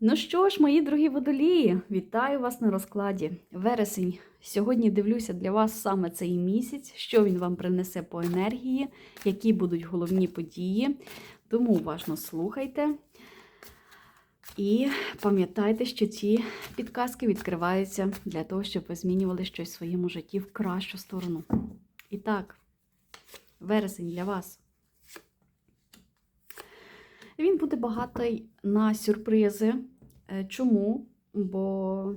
Ну що ж, мої дорогі водолії, вітаю вас на розкладі. Вересень. Сьогодні дивлюся для вас саме цей місяць, що він вам принесе по енергії, які будуть головні події. Тому уважно слухайте. І пам'ятайте, що ці підказки відкриваються для того, щоб ви змінювали щось в своєму житті в кращу сторону. І так, вересень для вас. Він буде багатий на сюрпризи. Е, Чому? Бо,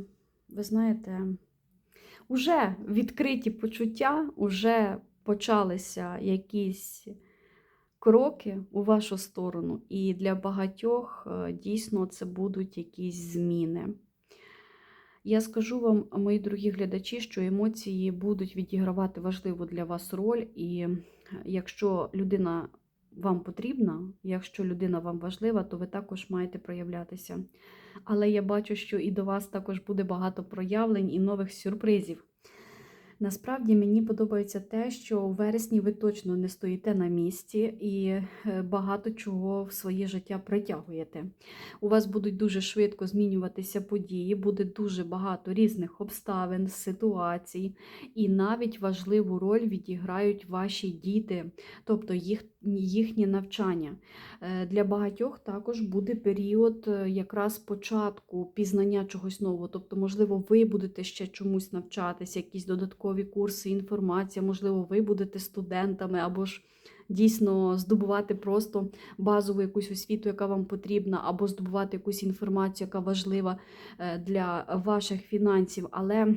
ви знаєте, уже відкриті почуття, уже почалися якісь кроки у вашу сторону, і для багатьох е, дійсно це будуть якісь зміни. Я скажу вам, мої дорогі глядачі, що емоції будуть відігравати важливу для вас роль, і якщо людина вам потрібна, якщо людина вам важлива, то ви також маєте проявлятися. Але я бачу, що і до вас також буде багато проявлень і нових сюрпризів. Насправді мені подобається те, що у вересні ви точно не стоїте на місці і е, багато чого в своє життя притягуєте. У вас будуть дуже швидко змінюватися події, буде дуже багато різних обставин, ситуацій, і навіть важливу роль відіграють ваші діти, тобто їх, їхнє навчання. Е, Для багатьох також буде період е, якраз початку пізнання чогось нового. Тобто, можливо, ви будете ще чомусь навчатися, якісь додаткові курси, інформація, можливо, ви будете студентами або ж. Дійсно здобувати просто базову якусь освіту, яка вам потрібна, або здобувати якусь інформацію, яка важлива е, для ваших фінансів. Але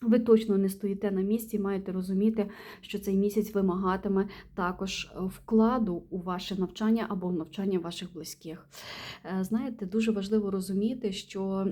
ви точно не стоїте на місці, маєте розуміти, що цей місяць вимагатиме також е, вкладу у ваше навчання або в навчання ваших близьких. Е, Знаєте, дуже важливо розуміти, що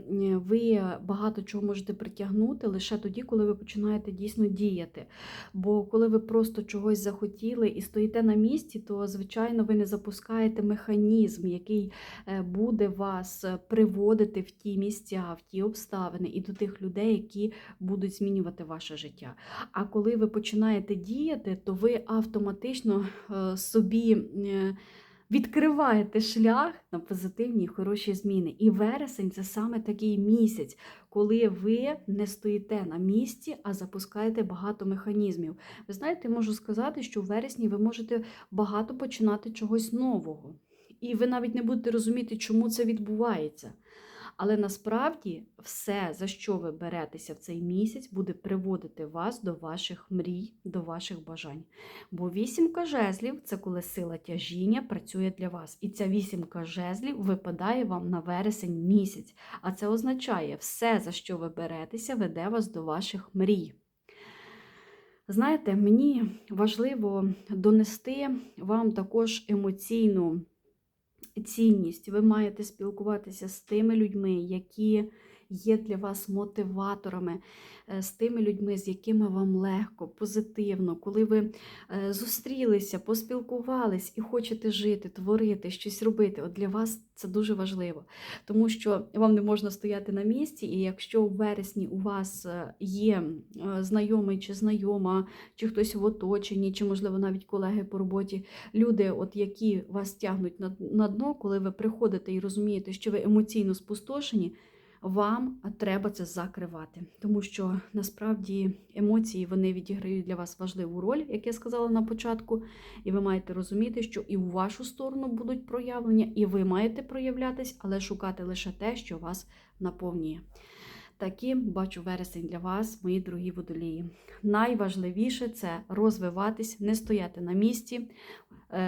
ви багато чого можете притягнути лише тоді, коли ви починаєте дійсно діяти. Бо коли ви просто чогось захотіли і стоїте на місці, то звичайно ви не запускаєте механізм, який е, буде вас приводити в ті місця, в ті обставини і до тих людей, які будуть змінювати ваше життя. А коли ви починаєте діяти, то ви автоматично е, собі. е, Відкриваєте шлях на позитивні і хороші зміни. І вересень це саме такий місяць, коли ви не стоїте на місці, а запускаєте багато механізмів. Ви знаєте, можу сказати, що в вересні ви можете багато починати чогось нового. І ви навіть не будете розуміти, чому це відбувається. Але насправді все, за що ви беретеся в цей місяць, буде приводити вас до ваших мрій, до ваших бажань. Бо вісімка жезлів це коли сила тяжіння працює для вас. І ця вісімка жезлів випадає вам на вересень місяць. А це означає, все, за що ви беретеся, веде вас до ваших мрій. Знаєте, мені важливо донести вам також емоційну цінність. Ви маєте спілкуватися з тими людьми, які є для вас мотиваторами, е, з тими людьми, з якими вам легко, позитивно, коли ви е, зустрілися, поспілкувались і хочете жити, творити, щось робити. От для вас це дуже важливо, тому що вам не можна стояти на місці, і якщо у вересні у вас е, є знайомий чи знайома, чи хтось в оточенні, чи, можливо, навіть колеги по роботі, люди, от які вас тягнуть на, на дно, коли ви приходите і розумієте, що ви емоційно спустошені. Вам треба це закривати, тому що насправді емоції вони відіграють для вас важливу роль, як я сказала на початку, і ви маєте розуміти, що і у вашу сторону будуть проявлення, і ви маєте проявлятись, але шукати лише те, що вас наповнює. Таким бачу вересень для вас, мої дорогі водолії. Найважливіше це розвиватись, не стояти на місці,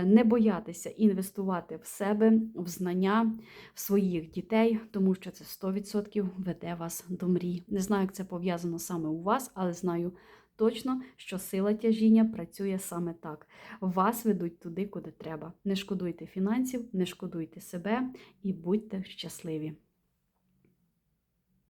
не боятися інвестувати в себе, в знання, в своїх дітей, тому що це 100% веде вас до мрій. Не знаю, як це пов'язано саме у вас, але знаю точно, що сила тяжіння працює саме так. Вас ведуть туди, куди треба. Не шкодуйте фінансів, не шкодуйте себе і будьте щасливі.